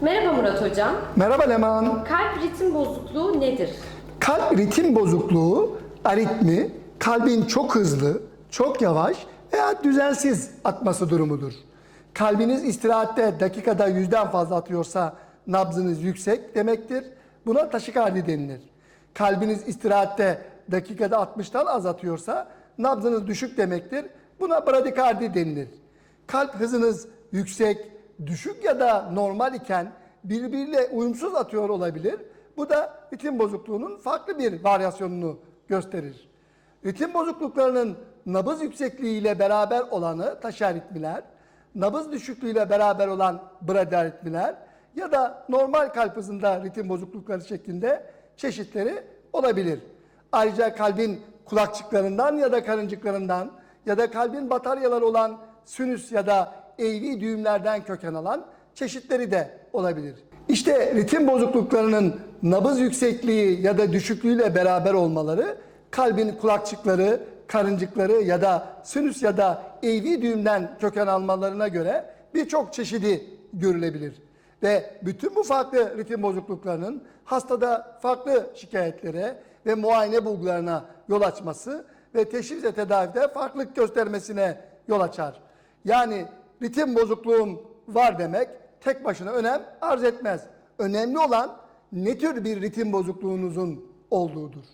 Merhaba Murat Hocam. Merhaba Leman. Kalp ritim bozukluğu nedir? Kalp ritim bozukluğu, aritmi, kalbin çok hızlı, çok yavaş veya düzensiz atması durumudur. Kalbiniz istirahatte dakikada yüzden fazla atıyorsa nabzınız yüksek demektir. Buna taşikardi denilir. Kalbiniz istirahatte dakikada 60'tan az atıyorsa nabzınız düşük demektir. Buna bradikardi denilir. Kalp hızınız yüksek, düşük ya da normal iken birbiriyle uyumsuz atıyor olabilir. Bu da ritim bozukluğunun farklı bir varyasyonunu gösterir. Ritim bozukluklarının nabız yüksekliğiyle beraber olanı taşaritmiler, nabız düşüklüğüyle beraber olan bradiaritmiler ya da normal kalp hızında ritim bozuklukları şeklinde çeşitleri olabilir. Ayrıca kalbin kulakçıklarından ya da karıncıklarından ya da kalbin bataryaları olan sinüs ya da eğri düğümlerden köken alan çeşitleri de olabilir. İşte ritim bozukluklarının nabız yüksekliği ya da düşüklüğüyle beraber olmaları kalbin kulakçıkları, karıncıkları ya da sinüs ya da eğri düğümden köken almalarına göre birçok çeşidi görülebilir. Ve bütün bu farklı ritim bozukluklarının hastada farklı şikayetlere ve muayene bulgularına yol açması ve teşhis ve tedavide farklılık göstermesine yol açar. Yani ritim bozukluğum var demek tek başına önem arz etmez. Önemli olan ne tür bir ritim bozukluğunuzun olduğudur.